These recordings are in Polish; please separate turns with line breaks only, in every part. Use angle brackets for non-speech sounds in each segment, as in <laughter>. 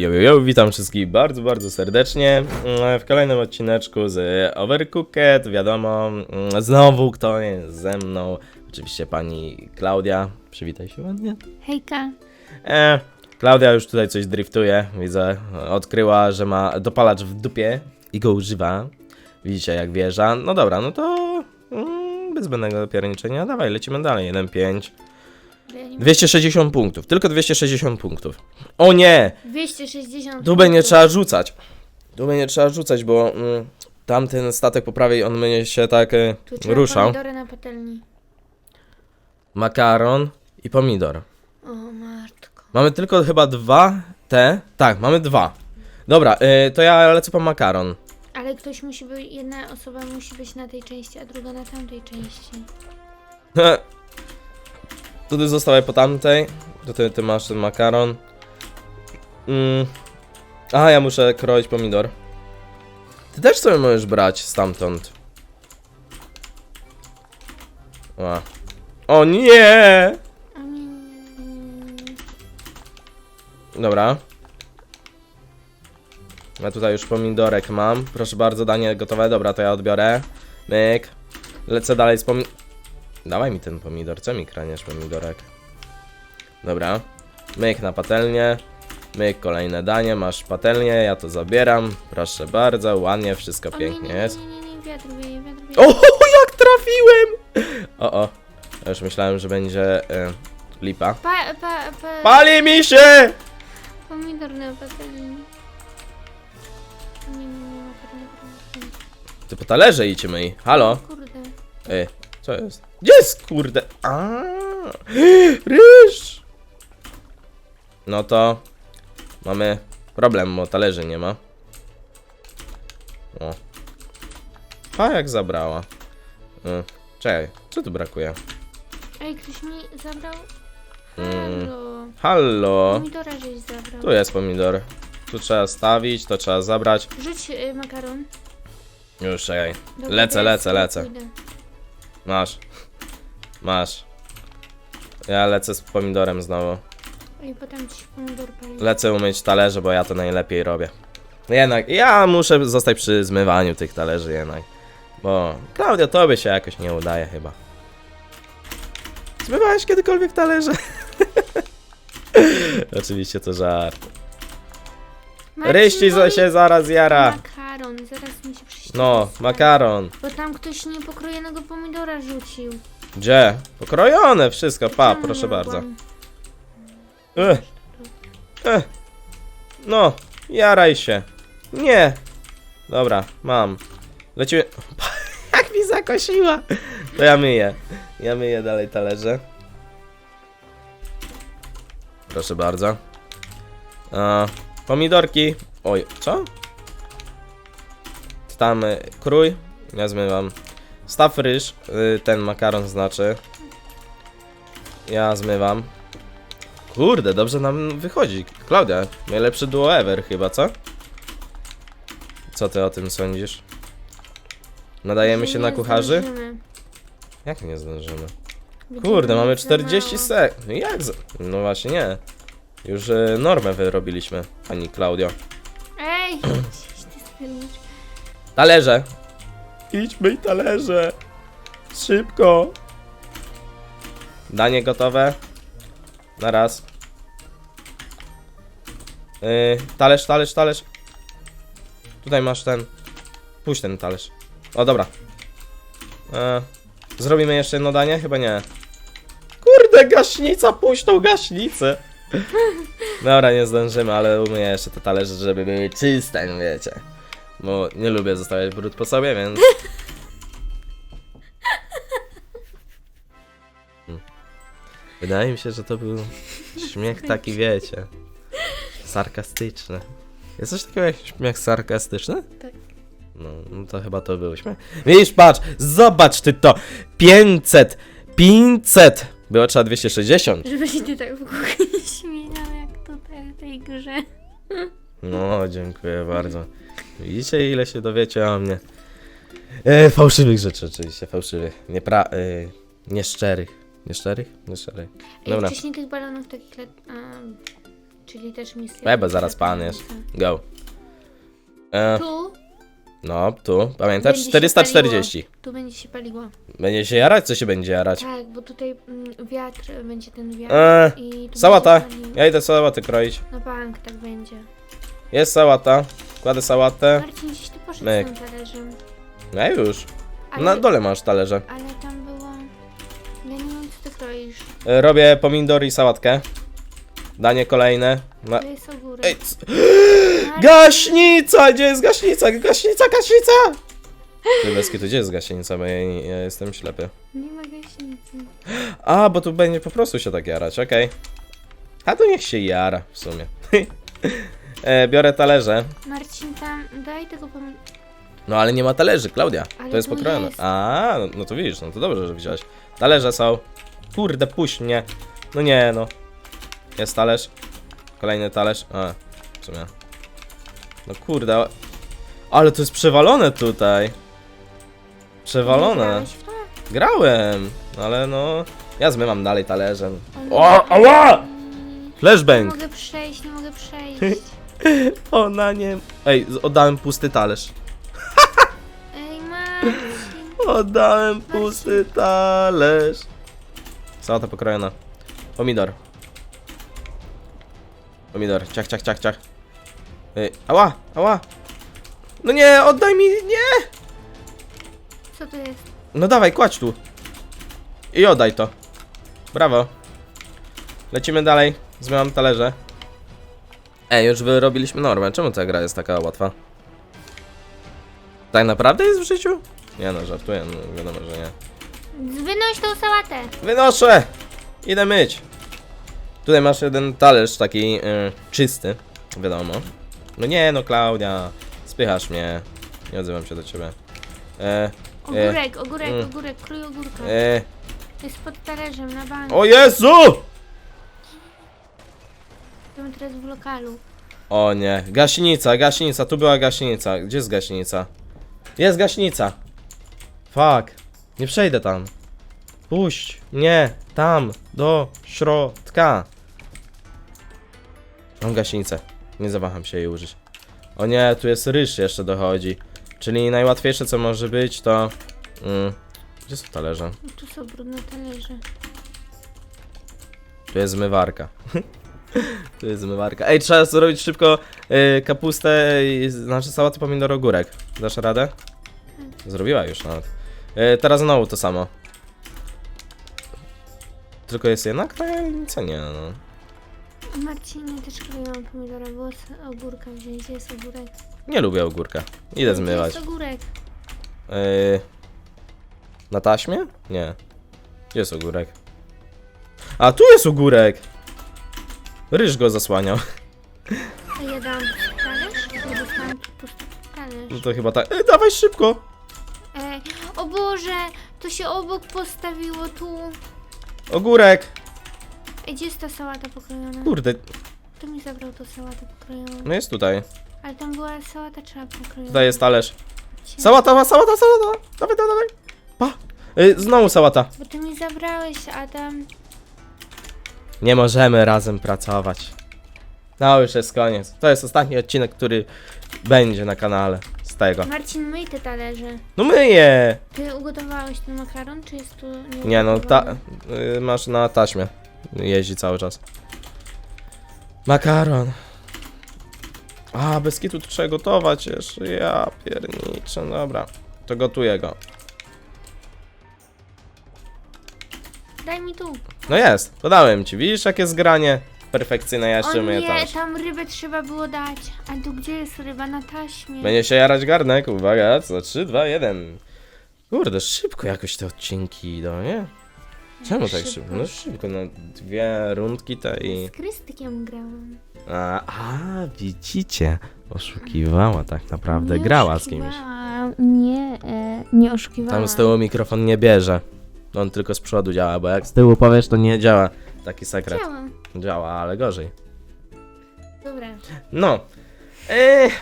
Yo, yo, yo, witam wszystkich bardzo, bardzo serdecznie mm, w kolejnym odcineczku z Overcooked. Wiadomo, mm, znowu kto jest ze mną. Oczywiście pani Klaudia. Przywitaj się ładnie.
Hejka.
E, Klaudia już tutaj coś driftuje, widzę. Odkryła, że ma dopalacz w dupie i go używa. Widzicie jak wjeżdża. No dobra, no to mm, bez zbędnego pierniczenia. Dawaj, lecimy dalej. 1-5. 260 punktów, tylko 260 punktów. O nie!
260.
Tu będzie trzeba rzucać. Tu będzie trzeba rzucać, bo mm, tamten statek po prawej, on będzie się tak y,
Tu trzeba
ruszał.
pomidory na patelni.
Makaron i pomidor.
O matko.
Mamy tylko chyba dwa te. Tak, mamy dwa. Dobra, y, to ja lecę po makaron.
Ale ktoś musi być, jedna osoba musi być na tej części, a druga na tamtej części. <laughs>
Tu ty zostałeś po tamtej. To ty, masz ten makaron. Mm. Aha, ja muszę kroić pomidor. Ty też sobie możesz brać stamtąd. O, o nie! Dobra. Ja tutaj już pomidorek mam. Proszę bardzo, danie gotowe. Dobra, to ja odbiorę. Myk. Lecę dalej z pomi... Dawaj mi ten pomidor. Co mi kraniesz pomidorek? Dobra. Myk na patelnię. Myk kolejne danie. Masz patelnię, ja to zabieram. Proszę bardzo, ładnie, wszystko
nie,
pięknie
nie, nie,
jest.
nie, nie, nie, wiatr wieje, wiatr wieje.
O, jak trafiłem! O, o. Ja już myślałem, że będzie e, lipa.
Pa, pa, pa,
Pali mi się!
pomidor na patelni. Nie, nie, nie, pomidor.
Ty po talerze idź myj. Halo?
Kurde.
Ej, co jest? Gdzie jest kurde? A, ryż! No to mamy problem, bo talerzy nie ma. O. A jak zabrała. Y, Czekaj, co tu brakuje?
Ej, ktoś mi zabrał...
Mm.
Halo.
Hallo?
Pomidora żeś zabrał.
Tu jest pomidor. Tu trzeba stawić, to trzeba zabrać.
Rzuć y, makaron.
Już, czekaj.
Dobra,
Lecę, lecę, lecę. Masz. Masz. Ja lecę z pomidorem znowu.
I potem ci pomidor pali.
Lecę umyć talerze, bo ja to najlepiej robię. Jednak, ja muszę zostać przy zmywaniu tych talerzy jednak. Bo, Klaudia, tobie się jakoś nie udaje chyba. Zmywałeś kiedykolwiek talerze? <laughs> Oczywiście to żart.
Marcin,
Ryści za się zaraz jara.
Makaron, zaraz mi się przyśpieszy.
No, makaron.
Bo tam ktoś niepokrojonego pomidora rzucił.
Gdzie? Pokrojone wszystko, pa,
Tam
proszę bardzo.
mogłam.
Ech. Ech. No, jaraj się. Nie. Dobra, mam. Lecimy. <laughs> Jak mi zakosiła. To ja myję. Ja myję dalej talerze. Proszę bardzo. A, pomidorki. Oj, co? Tam y, krój. Ja zmywam. Staw ryż. Y, ten makaron znaczy. Ja zmywam. Kurde, dobrze nam wychodzi. Klaudia, najlepszy duo ever chyba, co? Co ty o tym sądzisz? Nadajemy się na kucharzy? Jak nie zdążymy? Kurde, mamy
mieć za
40
mało.
sek. No Jak za... No właśnie nie. Już y, normę wyrobiliśmy, pani Klaudio.
Ej! <clears throat>
Talerze! Idźmy i talerze! Szybko! Danie gotowe. Na raz. Yy, talerz, talerz, talerz. Tutaj masz ten. Puść ten talerz. O, dobra. E, zrobimy jeszcze jedno danie? Chyba nie. Kurde, gaśnica, puść tą gaśnicę. <laughs> Dobra, nie zdążymy, ale umyję jeszcze te talerze, żeby były czyste, no wiecie. Bo nie lubię zostawiać brud po sobie, więc... Hmm. <laughs> Wydaje mi się, że to był śmiech taki, wiecie, sarkastyczny. Jest coś takiego jak śmiech sarkastyczny?
Tak.
No, no to chyba to był śmiech. Widzisz, patrz, zobacz ty to! 500! 500! Było trzeba 260.
Żeby się ty tak w kuchni <laughs> śmiał jak tutaj w tej grze.
No, dziękuję bardzo. Widzicie, ile się dowiecie o mnie. E, fałszywych rzeczy, oczywiście, fałszywych. Niepra... E, nieszczerych. Nieszczerych? Nieszczerych.
Ej,
Dobra.
wcześniej tych balonów takich. A, czyli też misja.
Bebe, zaraz pan jest. Go. E,
Tu,
no, tu, pamiętasz?
Będzie się
440.
tu będzie się paliło.
Będzie się jarać? Co się będzie jarać?
Tak, bo tutaj mm, wiatr, będzie ten wiatr.
E,
I tu
sałata. Ja idę sałatę kroić.
No bank, tak będzie.
Jest sałata. Kładę sałatę.
Marcin, gdzieś ty poszedł
Myk.
z tym talerzem.
No już.
Ale,
Na dole masz talerze.
ale tam było... Ja nie wiem, co ty kroisz.
E, Robię pomidor i sałatkę. Danie kolejne. Na...
To jest ogórek.
Ej, c- <gasps> gaśnica! Gdzie jest gaśnica? Gaśnica, gaśnica! Ty bez kitu, gdzie jest gaśnica? Bo ja, ja jestem ślepy.
Nie ma gaśnicy.
A, bo tu będzie po prostu się tak jarać, okej. A to niech się jara w sumie. <laughs> e, biorę talerze.
Marcin, tam daj tego pom...
No ale nie ma talerzy, Klaudia.
Ale
to jest
tu
pokrojone.
jest.
A, no, no to widzisz, no to dobrze, że widziałeś. Talerze są. Kurde, puść mnie. No nie, no. Jest talerz. Kolejny talerz. A, w sumie. No kurde. o- Ale to jest przewalone tutaj. Przewalone.
Grałeś w to?
Grałem, ale no. Ja zmywam dalej talerzem.
O,
ała!
Nie
Flashbang!
mogę przejść, nie mogę przejść. <laughs> <laughs>
Ona nie. Ej, oddałem pusty talerz.
Ej, Marcin.
Oddałem pusty talerz. Sałata pokrojona. Pomidor. Pomidor. Ciach, ciach, ciach, ciach. Ej, ała, ała. No nie, oddaj mi, nie!
Co to jest?
No dawaj, kładź tu. I oddaj to. Brawo. Lecimy dalej. Zmieniam talerze. Ej, już wyrobiliśmy normę. Czemu ta gra jest taka łatwa? Tak naprawdę jest w życiu? Nie no, żartuję, no wiadomo, że nie.
Wynoś tą sałatę.
Wynoszę! Idę myć. Tutaj masz jeden talerz taki y, czysty, wiadomo. No nie no, Klaudia, spychasz mnie. Nie odzywam się do ciebie. E,
Ogórek, ogórek,
Mm.
ogórek, krój ogórka.
e,
Jest pod talerzem na bank.
o Jezu!
Teraz w lokalu.
O nie, gaśnica, gaśnica, tu była gaśnica. Gdzie jest gaśnica? Jest gaśnica. Fuck, nie przejdę tam. Puść mnie tam, do środka. Mam gaśnicę. Nie zawaham się jej użyć. O nie, tu jest ryż jeszcze dochodzi. Czyli najłatwiejsze co może być to... Mm, gdzie są talerze?
Tu są brudne talerze.
Tu jest zmywarka. <laughs> tu jest zmywarka. Ej, trzeba zrobić szybko y, kapustę, i, znaczy sałatę pomidor ogórek. Dasz radę? Zrobiła już nawet. Y, teraz znowu to samo. Tylko jest jednak tajemnica? Nie no.
Marcin, ja też kroiłam pomidora, było z ogórka wziąć. Jest ogórek?
Nie lubię ogórka. Idę zmywać.
jest ogórek?
Y, na taśmie? Nie. Gdzie jest ogórek? A, tu jest ogórek! Ryż go zasłaniał.
A ja dam talerz? Bo dostałam tu pusty talerz.
No to chyba tak. Ej, dawaj szybko!
Ej, o Boże, to się obok postawiło tu.
Ogórek!
Ej, gdzie jest ta sałata pokrojona?
Kurde,
Kto mi zabrał tą sałatę pokrojoną?
no jest tutaj.
Ale tam była sałata trzeba pokrojona.
Tutaj jest talerz.
Gdzie?
Sałata, sałata, sałata! Dawaj, dawaj, dawaj! Pa! Y, znowu sałata.
Bo ty mi zabrałeś, Adam.
Nie możemy razem pracować. No już jest koniec. To jest ostatni odcinek, który będzie na kanale z tego.
Marcin, myj te talerze.
No myję!
Ty ugotowałeś ten makaron, czy jest tu nie
no, ta, y, masz na taśmie. Jeździ cały czas. Makaron. A, bez kitu to trzeba gotować jeszcze. Ja pierniczę, dobra. To gotuję go.
Daj mi tu.
No jest, podałem ci. Widzisz jakie zgranie? Perfekcyjne, ja jeszcze
o
myję
nie,
talerz.
tam rybę trzeba było dać. A tu gdzie jest ryba? Na taśmie.
Będzie się jarać garnek, uwaga, co? 3, 2, 1. Kurde, szybko jakoś te odcinki idą, nie? Czemu tak Szybko. No szybko, no dwie rundki te i...
Z Krystykiem grałam.
A, a widzicie, oszukiwała tak naprawdę,
Nie
grała z kimś.
oszukiwałam. Nie, e, nie oszukiwałam.
Tam z tyłu mikrofon nie bierze. On tylko z przodu działa, bo jak z tyłu powiesz, to nie działa. Taki sekret.
Chciałam.
Działa, ale gorzej.
Dobra.
No. Ech,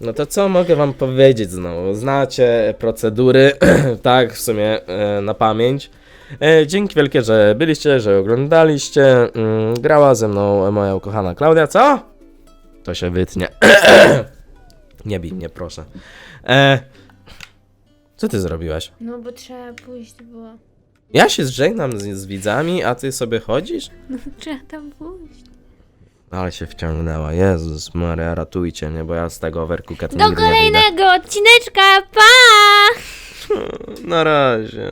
no to co mogę wam powiedzieć znowu? Znacie procedury, <clears throat> tak, w sumie e, na pamięć. E, dzięki wielkie, że byliście, że oglądaliście. Mm, grała ze mną moja ukochana Klaudia, co? To się wytnie. <clears throat> Nie bij mnie, proszę. E, co ty zrobiłaś?
No bo trzeba pójść było.
Ja się żegnam z, z widzami, a ty sobie chodzisz?
Trzeba tam pójść.
Ale się wciągnęła. Jezus Maria, ratujcie mnie, bo ja z tego overcooked
Do
nigdy nie wyjdę.
kolejnego odcineczka, pa! <laughs>
Na razie.